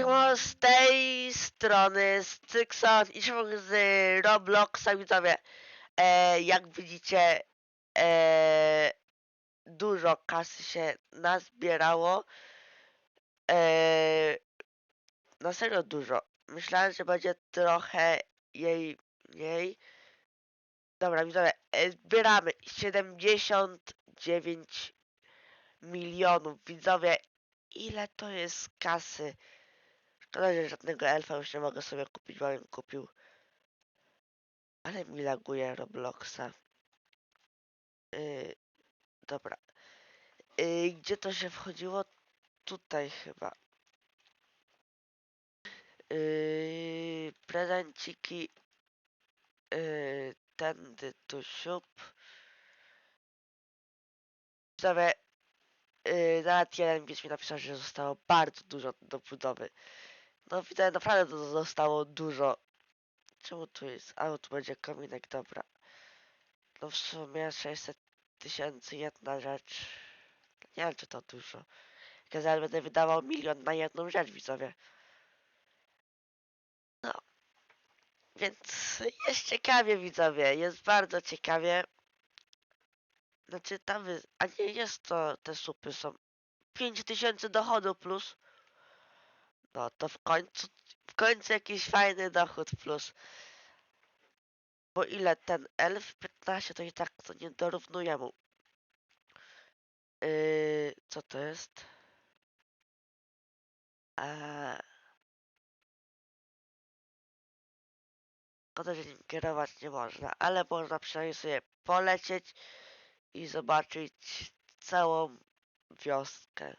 siema, z tej strony, z Cykson i siema z Robloxa, widzowie. E, jak widzicie, e, dużo kasy się nazbierało. E, na serio dużo. Myślałem, że będzie trochę jej mniej. Dobra, widzowie, e, zbieramy 79 milionów. Widzowie, ile to jest kasy? Szkoda, że żadnego elfa już nie mogę sobie kupić, bo bym kupił. Ale mi laguje Robloxa. Yy, dobra. Yy, gdzie to się wchodziło? Tutaj chyba. Yy, prezenciki. Yy, tędy tu siup. Widzowie, yy, nawet jeden widz mi napisał, że zostało bardzo dużo do budowy. No widzę, naprawdę to zostało dużo. Czemu tu jest? A, tu będzie kominek, dobra. No w sumie 600 tysięcy jedna rzecz. Nie wiem, czy to dużo. Ja będę wydawał milion na jedną rzecz, widzowie. No. Więc jest ciekawie, widzowie. Jest bardzo ciekawie. Znaczy, tam, wy- a nie jest to, te supy są 5000 dochodu plus. No to w końcu, w końcu jakiś fajny dochód plus. Bo ile ten elf? 15 to i tak to nie dorównuje mu. Yy, co to jest? Eee... Szkoda, że nim kierować nie można, ale można przynajmniej sobie polecieć i zobaczyć całą wioskę.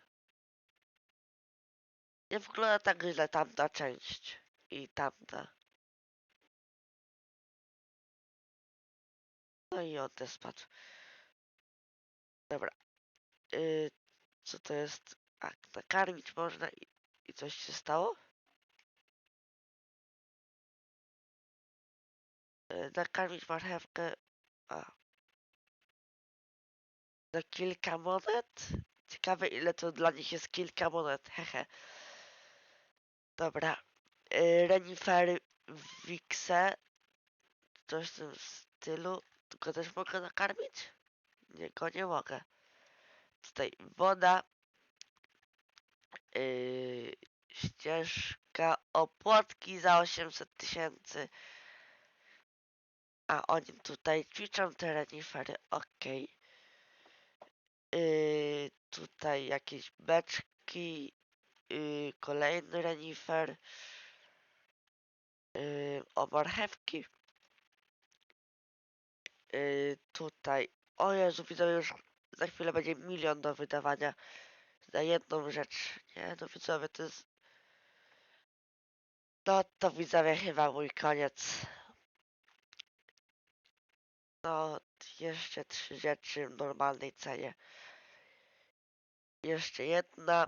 Nie wygląda tak źle tamta część i tamta. No i on też spadł. Dobra. Yy, co to jest? A, nakarmić można i, i coś się stało? Yy, nakarmić marchewkę. A. Za kilka monet? Ciekawe ile to dla nich jest kilka monet, hehe. Dobra. Yy, renifery Wixe. Coś w tym stylu. Tylko też mogę nakarmić? Nie, go nie mogę. Tutaj woda. Yy, ścieżka. Opłatki za 800 tysięcy. A oni tutaj ćwiczą te renifery. Okej. Yy, tutaj jakieś beczki. Yy, kolejny renifer. Yy, o marchewki. Yy, tutaj. O Jezu, widzę już za chwilę będzie milion do wydawania za jedną rzecz. Nie, no widzowie, to jest... No to widzowie chyba mój koniec. No, jeszcze trzy rzeczy w normalnej cenie. Jeszcze jedna.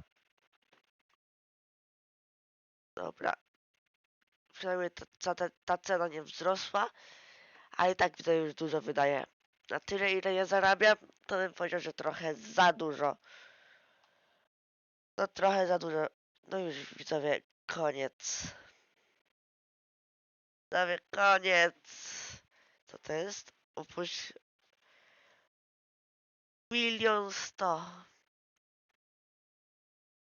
Dobra. Przynajmniej ta, ta, ta, cena nie wzrosła, ale i tak widzę już dużo wydaje. Na tyle ile ja zarabiam, to bym powiedział, że trochę za dużo. No trochę za dużo. No już widzowie, koniec. Widzowie, koniec. Co to jest? Upuść. Milion sto.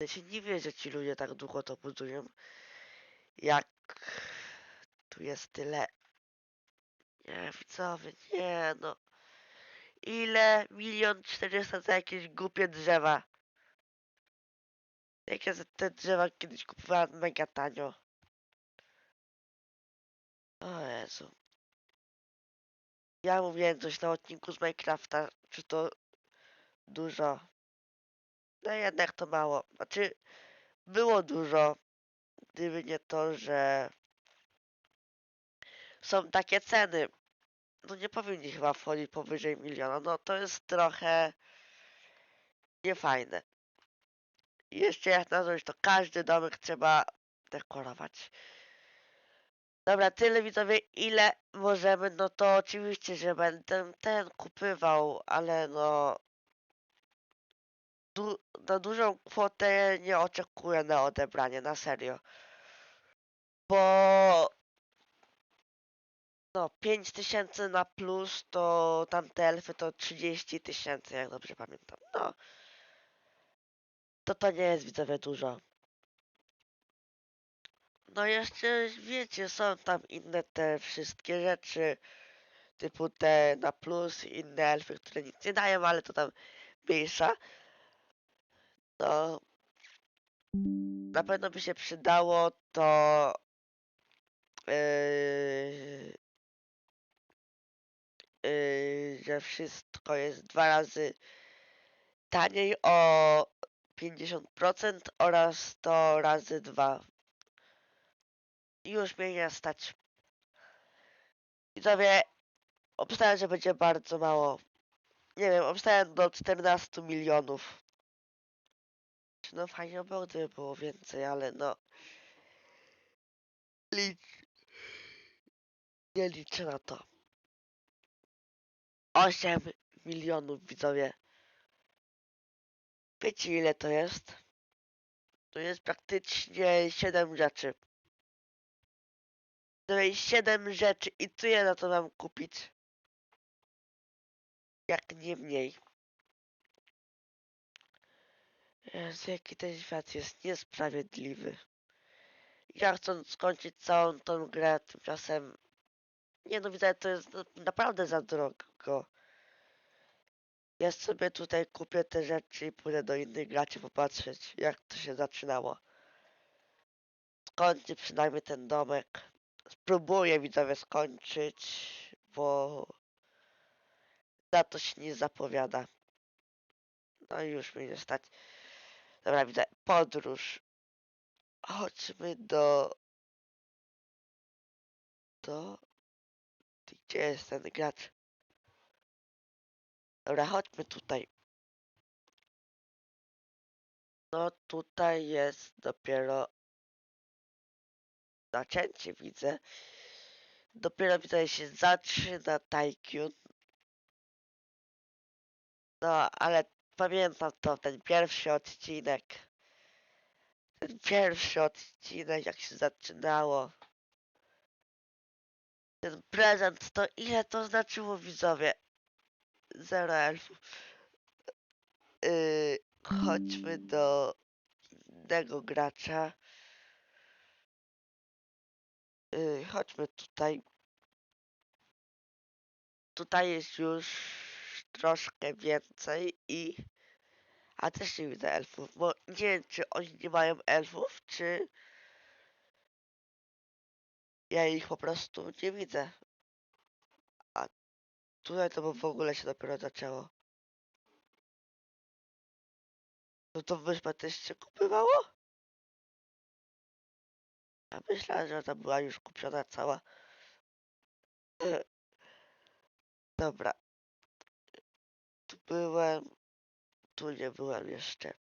Ja się nie wie, że ci ludzie tak długo to budują. Jak tu jest tyle. Nie, widzowie, nie no. Ile? Milion czterysta za jakieś głupie drzewa. Jak ja za te drzewa kiedyś kupowałem mega tanio. O Jezu. Ja mówiłem coś na odcinku z Minecrafta, czy to dużo. No jednak to mało. Znaczy, było dużo, gdyby nie to, że są takie ceny. No nie powinni chyba wchodzić powyżej miliona. No to jest trochę niefajne. I jeszcze jak na coś, to każdy domek trzeba dekorować. Dobra, tyle widzowie, ile możemy, no to oczywiście, że będę ten kupywał, ale no du na dużą kwotę nie oczekuję na odebranie, na serio. Bo no 5 tysięcy na plus to tamte elfy to 30 tysięcy, jak dobrze pamiętam. No. To to nie jest widzowie dużo. No jeszcze wiecie, są tam inne te wszystkie rzeczy, typu te na plus inne elfy, które nic nie dają, ale to tam mniejsza. No, na pewno by się przydało to yy, yy, że wszystko jest dwa razy taniej o 50% oraz 100 razy 2. Już mnie nie stać. Widzowie, obstawiam, że będzie bardzo mało. Nie wiem, obstawiam do 14 milionów. No fajnie gdyby było więcej, ale no... Licz... Nie liczę na to. 8 milionów, widzowie. Wiecie ile to jest? To jest praktycznie 7 rzeczy. To jest 7 rzeczy i ja na to mam kupić? Jak nie mniej. Jezu, jaki ten świat jest niesprawiedliwy. Ja chcąc skończyć całą tą grę, tymczasem... Nie no, widzę, to jest na- naprawdę za drogo. Ja sobie tutaj kupię te rzeczy i pójdę do innych graczy popatrzeć, jak to się zaczynało. Skończę przynajmniej ten domek. Spróbuję widzowie skończyć, bo na to się nie zapowiada. No i już mnie nie stać. Dobra, widzę. Podróż. Chodźmy do... Do... Gdzie jest ten gracz? Dobra, chodźmy tutaj. No tutaj jest dopiero zaczęcie widzę. Dopiero widzę się zaczyna Tycoon. No, ale pamiętam to, ten pierwszy odcinek. Ten pierwszy odcinek, jak się zaczynało. Ten prezent, to ile to znaczyło widzowie? Zero elfów. Yy, chodźmy do innego gracza. Yy, chodźmy tutaj. Tutaj jest już troszkę więcej i... A też nie widzę elfów, bo nie wiem, czy oni nie mają elfów, czy... Ja ich po prostu nie widzę. A tutaj to w ogóle się dopiero zaczęło. No to wyspę też się kupywało? Ja myślałem, że ta była już kupiona cała. E, Dobra. Byłem. Tu nie byłem jeszcze.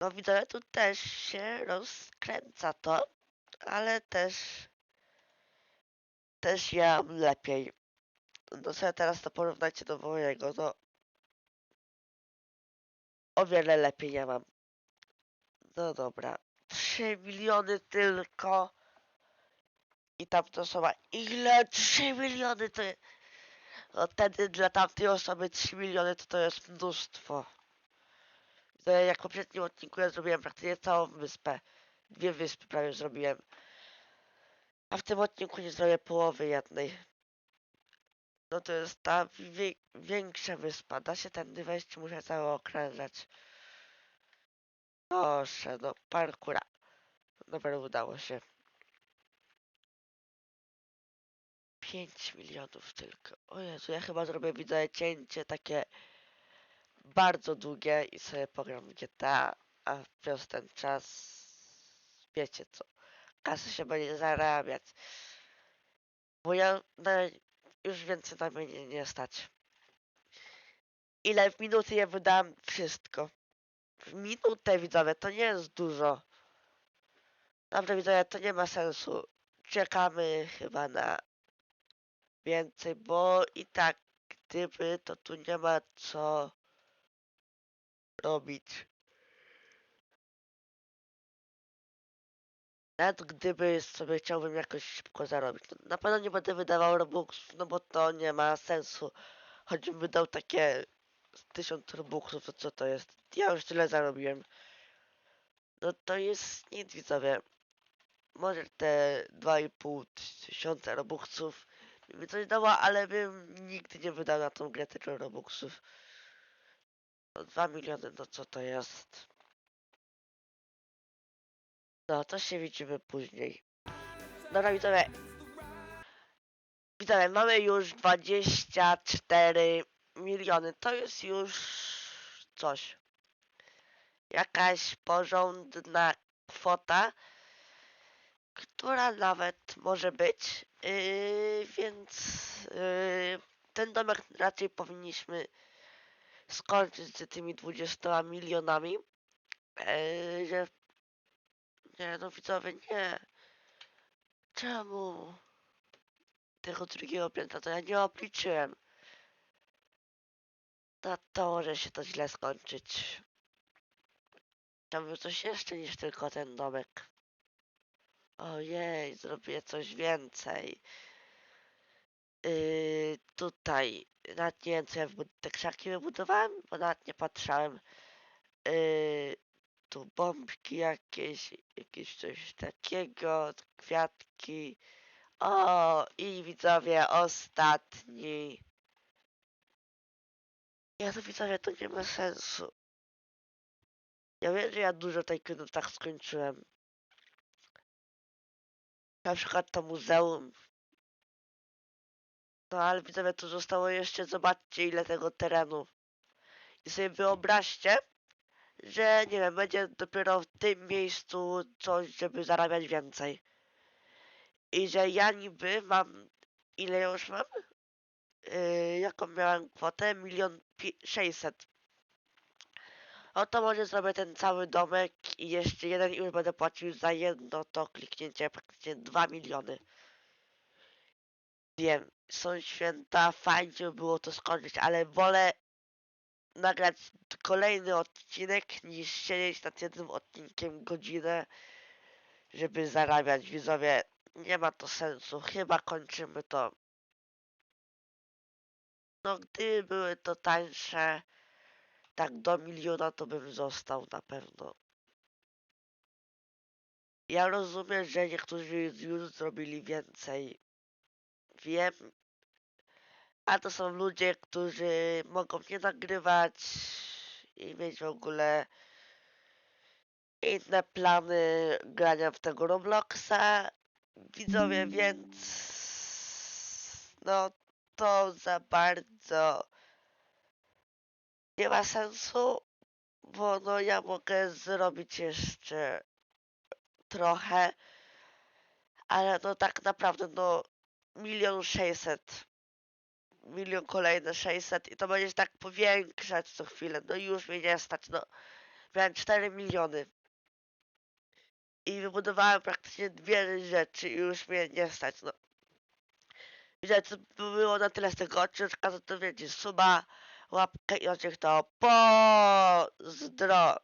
No widzę, tu też się rozkręca to, ale też też ja lepiej. No sobie teraz to porównajcie do mojego, no o wiele lepiej ja mam. No dobra. 3 miliony tylko. I tam to osoba. Ile? 3 miliony to jest. No wtedy dla tamtej osoby 3 miliony to to jest mnóstwo. Jak w poprzednim odcinku ja zrobiłem praktycznie całą wyspę. Dwie wyspy prawie zrobiłem. A w tym odcinku nie zrobię połowy jednej. No to jest ta wie, większa wyspa. Da się tędy wejść, muszę cały okrężać. Proszę, no parkura. Dobra, udało się. 5 milionów tylko. O Jezu, ja chyba zrobię wideo cięcie takie bardzo długie i sobie pogram w GTA, a przez ten czas wiecie co, kasy się będzie zarabiać. Bo ja na, już więcej na mnie nie, nie stać. Ile w minuty ja wydałem wszystko. W minutę widzowie, to nie jest dużo. Dobrze widzowie, to nie ma sensu. Czekamy chyba na więcej, bo i tak gdyby to tu nie ma co robić. Nawet gdyby sobie chciałbym jakoś szybko zarobić, na pewno nie będę wydawał Robuxów, no bo to nie ma sensu. Choćbym wydał takie 1000 Robuxów, to co to jest? Ja już tyle zarobiłem. No to jest nic widzowie. Może te 2,5 tysiąca Robuxów by coś dała, ale bym nigdy nie wydał na tą grę tyle Robuxów. No 2 miliony, no co to jest? No, to się widzimy później. Dobra, widzowie. Widzowie, mamy już 24 miliony. To jest już coś. Jakaś porządna kwota, która nawet może być. Yy, więc yy, ten domek raczej powinniśmy skończyć z tymi 20 milionami. Yy, że nie, no widzowie, nie. Czemu? Tego drugiego piętra to ja nie obliczyłem. To, to może się to źle skończyć. Tam był coś jeszcze niż tylko ten domek. Ojej, zrobię coś więcej. Yy, tutaj, nawet nie wiem co ja te krzaki wybudowałem, bo nawet nie patrzałem. Yy, tu bombki jakieś, jakieś coś takiego, kwiatki. O, i widzowie, ostatni. Ja to widzowie, to nie ma sensu. Ja wiem, że ja dużo tajkunów tak skończyłem. Na przykład to muzeum. No ale widzowie, tu zostało jeszcze, zobaczcie ile tego terenu. I sobie wyobraźcie, że nie wiem, będzie dopiero w tym miejscu coś, żeby zarabiać więcej. I że ja niby mam, ile już mam? Yy, jaką miałem kwotę? Milion sześćset. No to może zrobię ten cały domek i jeszcze jeden i już będę płacił za jedno to kliknięcie praktycznie 2 miliony. Wiem, są święta, fajnie by było to skończyć, ale wolę nagrać kolejny odcinek niż siedzieć nad jednym odcinkiem godzinę, żeby zarabiać widzowie. Nie ma to sensu, chyba kończymy to. No gdyby były to tańsze, tak do miliona to bym został na pewno. Ja rozumiem, że niektórzy już zrobili więcej. Wiem. A to są ludzie, którzy mogą nie nagrywać i mieć w ogóle inne plany grania w tego Robloxa. Widzowie, więc no to za bardzo nie ma sensu, bo no ja mogę zrobić jeszcze trochę, ale no tak naprawdę no milion sześćset, milion kolejne sześćset i to będzie się tak powiększać co chwilę, no już mnie nie stać, no miałem 4 miliony i wybudowałem praktycznie dwie rzeczy i już mnie nie stać, no. Widzę, co by było na tyle z tego odcinka, to, to wiecie, suba, łapkę i oczywiście to pozdro.